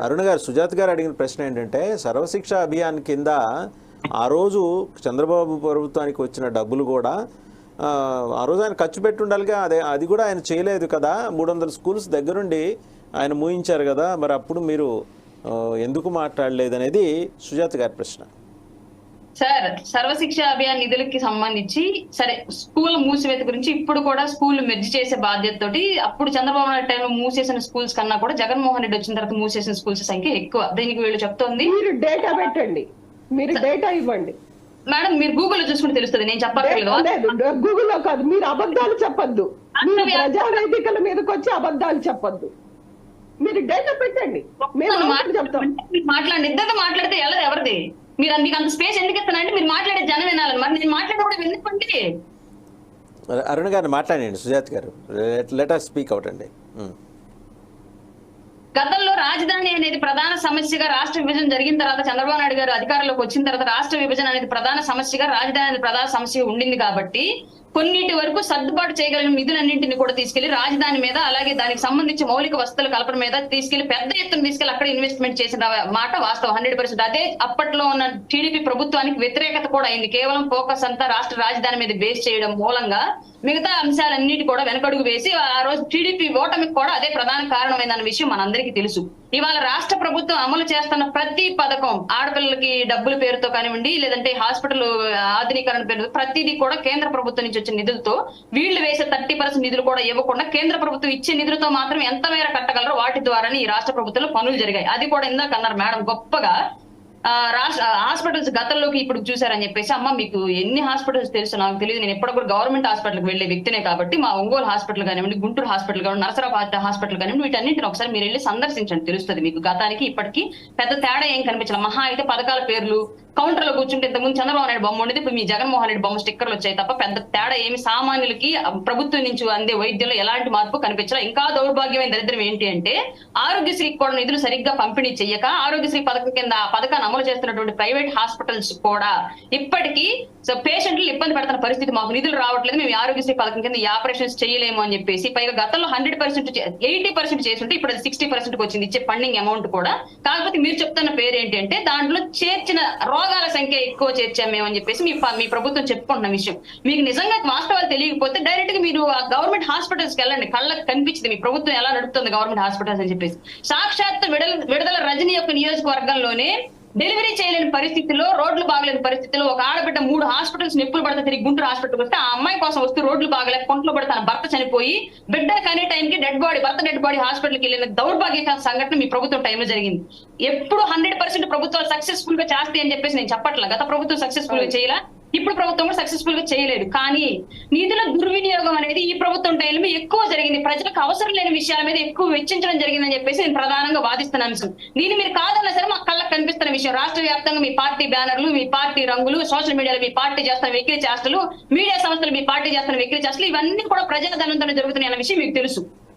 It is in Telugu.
అరుణ్ గారు సుజాత్ గారు అడిగిన ప్రశ్న ఏంటంటే సర్వశిక్ష అభియాన్ కింద ఆ రోజు చంద్రబాబు ప్రభుత్వానికి వచ్చిన డబ్బులు కూడా ఆ, రోజు ఆయన ఖర్చు పెట్టుండాలిగా అదే అది కూడా ఆయన చేయలేదు కదా మూడు వందల స్కూల్స్ దగ్గరుండి ఆయన మూయించారు కదా మరి అప్పుడు మీరు ఎందుకు మాట్లాడలేదు అనేది సుజాత గారి ప్రశ్న. సార్ సర్వశిక్ష అభియాన్ నిధులకి సంబంధించి సరే స్కూల్ మూసివేత గురించి ఇప్పుడు కూడా స్కూల్ మెర్జ్ చేసే బాధ్యత తోటి అప్పుడు చంద్రబాబు నాయుడు టైంలో మూసేసిన స్కూల్స్ కన్నా కూడా జగన్మోహన్ రెడ్డి వచ్చిన తర్వాత మూసేసిన స్కూల్స్ సంఖ్య ఎక్కువ. దీనికి వీళ్ళు చెప్తోంది. మీరు డేటా పెట్టండి. మీరు డేటా ఇవ్వండి. మేడం మీరు గూగుల్లో చూసుకుంటే తెలుస్తుంది నేను చెప్పక్కర్లేదు? లేదు గూగుల్లో కాదు మీరు అబద్ధాలు చెప్పొద్దు. మీరు ప్రజావేదికల మీదకి వచ్చి అబద్ధాలు చెప్పొద్దు. మీరు డేటా పెట్టండి. మాట్లాడండి. ఇద్దరు మీరు మీకు అంత స్పేస్ ఎందుకు ఇస్తానంటే మీరు మాట్లాడే జనం వినాలని. మరి నేను మాట్లాడేటప్పుడు ఎందుకండి? అరుణ్ గారిని మాట్లాడండి సుజాత్ గారు. లెట్ అస్ స్పీక్ అవుట్ అండి. ఉమ్. గతంలో రాజధాని అనేది ప్రధాన సమస్యగా రాష్ట్ర విభజన జరిగిన తర్వాత చంద్రబాబు నాయుడు గారు అధికారంలోకి వచ్చిన తర్వాత రాష్ట్ర విభజన అనేది ప్రధాన సమస్యగా రాజధాని అనేది ప్రధాన సమస్య ఉండింది కాబట్టి కొన్నిటి వరకు సర్దుబాటు చేయగలిగిన నిధులన్నింటినీ కూడా తీసుకెళ్ళి రాజధాని మీద అలాగే దానికి సంబంధించి మౌలిక వసతుల కల్పన మీద తీసుకెళ్ళి పెద్ద ఎత్తున తీసుకెళ్ళి అక్కడ ఇన్వెస్ట్మెంట్ చేసిన మాట వాస్తవం హండ్రెడ్ పర్సెంట్. అదే అప్పట్లో ఉన్న టీడీపీ ప్రభుత్వానికి వ్యతిరేకత కూడా అయింది. కేవలం ఫోకస్ అంతా రాష్ట్ర రాజధాని మీద బేస్ చేయడం మూలంగా మిగతా అంశాలన్నిటి కూడా వెనకడుగు వేసి ఆ రోజు టీడీపీ ఓటమికి కూడా అదే ప్రధాన కారణమైందన్న విషయం మనందరికీ తెలుసు. ఇవాళ రాష్ట్ర ప్రభుత్వం అమలు చేస్తున్న ప్రతి పథకం ఆడపిల్లలకి డబ్బుల పేరుతో కానివ్వండి లేదంటే హాస్పిటల్ ఆధునీకరణ పేరు ప్రతిదీ కూడా కేంద్ర ప్రభుత్వం నుంచి వచ్చిన నిధులతో వీళ్ళు వేసే థర్టీ పర్సెంట్ నిధులు కూడా ఇవ్వకుండా కేంద్ర ప్రభుత్వం ఇచ్చే నిధులతో మాత్రం ఎంత మేర కట్టగలరో వాటి ద్వారానే ఈ రాష్ట్ర ప్రభుత్వంలో పనులు జరిగాయి. అది కూడా ఇందాక అన్నారు మేడం గొప్పగా. రాష్ట్ర హాస్పిటల్స్ గతంలోకి ఇప్పుడు చూసారని చెప్పేసి అమ్మ మీకు ఎన్ని హాస్పిటల్స్ తెలుసు? నాకు తెలియదు. నేను ఎప్పుడు కూడా గవర్నమెంట్ హాస్పిటల్కి వెళ్ళే వ్యక్తినే కాబట్టి మా ఒంగోలు హాస్పిటల్ కానివ్వండి గుంటూరు హాస్పిటల్ కానివ్వండి నరసరాబాద్ హాస్పిటల్ కానివ్వండి వీటన్నింటిని ఒకసారి మీరు వెళ్ళి సందర్శించండి. తెలుస్తుంది మీకు. గతానికి ఇప్పటికి పెద్ద తేడా ఏం కనిపించాలి మహా అయితే పథకాల పేర్లు కౌంటర్లో కూర్చుంటే ఇంతకుముందు చంద్రబాబు నాయుడు బొమ్మ ఉండేది. ఇప్పుడు మీ జగన్మోహన్ రెడ్డి బొమ్మ స్టిక్కర్లు వచ్చాయి తప్ప పెద్ద తేడా ఏమి సామాన్యులకి ప్రభుత్వం నుంచి అందే వైద్యంలో ఎలాంటి మార్పు కనిపించాలో. ఇంకా దౌర్భాగ్యమైన దరిద్రం ఏంటి అంటే ఆరోగ్యశ్రీకి కూడా నిధులు సరిగ్గా పంపిణీ చేయక ఆరోగ్యశ్రీ పథకం కింద ఆ పథకాన్ని అమలు చేస్తున్నటువంటి ప్రైవేట్ హాస్పిటల్స్ కూడా ఇప్పటికీ సో పేషెంట్లు ఇబ్బంది పడుతున్న పరిస్థితి మాకు నిధులు రావట్లేదు. మేము ఆరోగ్యశ్రీ పథకం కింద ఈ ఆపరేషన్స్ చేయలేము అని చెప్పేసి పైగా గతంలో హండ్రెడ్ పర్సెంట్ ఎయిటీ పర్సెంట్ చేస్తుంటే ఇప్పుడు సిక్స్టీ పర్సెంట్ వచ్చింది. ఇచ్చే ఫండింగ్ అమౌంట్ కూడా. కాకపోతే మీరు చెప్తున్న పేరు ఏంటంటే దాంట్లో చేర్చిన రోగాల సంఖ్య ఎక్కువ చేర్చాం మేము అని చెప్పేసి మీ మీ ప్రభుత్వం చెప్పుకుంటున్న విషయం. మీకు నిజంగా వాస్తవాలు తెలియకపోతే డైరెక్ట్గా మీరు గవర్నమెంట్ హాస్పిటల్స్కి వెళ్ళండి. కళ్ళకి కనిపించింది. మీ ప్రభుత్వం ఎలా నడుపుతుంది గవర్నమెంట్ హాస్పిటల్స్ అని చెప్పేసి. సాక్షాత్ విడుదల విడుదల రజని యొక్క నియోజకవర్గంలోనే డెలివరీ చేయలేని పరిస్థితిలో రోడ్లు బాగలేని పరిస్థితిలో ఒక ఆడబిడ్డ మూడు హాస్పిటల్స్ నిప్పులు పడతా తిరిగి గుంటూరు హాస్పిటల్కి వస్తే ఆ అమ్మాయి కోసం వస్తే రోడ్లు బాగలేక కొంట్లో పడి తన భర్త చనిపోయి బిడ్డ కనే టైంకి డెడ్ బాడీ భర్త డెడ్ బాడీ హాస్పిటల్కి వెళ్ళిన దౌర్భాగ్య సంఘటన మీ ప్రభుత్వం టైంలో జరిగింది. ఎప్పుడు హండ్రెడ్ పర్సెంట్ ప్రభుత్వాలు సక్సెస్ఫుల్గా చేస్తాయి అని చెప్పేసి నేను చెప్పట్లా? గత ప్రభుత్వం సక్సెస్ఫుల్గా చేయలా? ఇప్పుడు ప్రభుత్వం కూడా సక్సెస్ఫుల్గా చేయలేదు. కానీ నిధుల దుర్వినియోగం అనేది ఈ ప్రభుత్వం టైంలో ఎక్కువ జరిగింది. ప్రజలకు అవసరం లేని విషయాల మీద ఎక్కువ వెచ్చించడం జరిగిందని చెప్పేసి నేను ప్రధానంగా వాదిస్తున్న అంశం. దీన్ని మీరు కాదన్నా సరే మా కళ్ళకు కనిపిస్తున్న విషయం. రాష్ట్ర వ్యాప్తంగా మీ పార్టీ బ్యానర్లు మీ పార్టీ రంగులు సోషల్ మీడియాలో మీ పార్టీ చేస్తున్న వ్యక్తి చేష్టలు మీడియా సంస్థలు మీ పార్టీ చేస్తున్న వ్యక్తి చేష్టలు ఇవన్నీ కూడా ప్రజాధనంతో జరుగుతున్నాయి అన్న విషయం మీకు తెలుసు.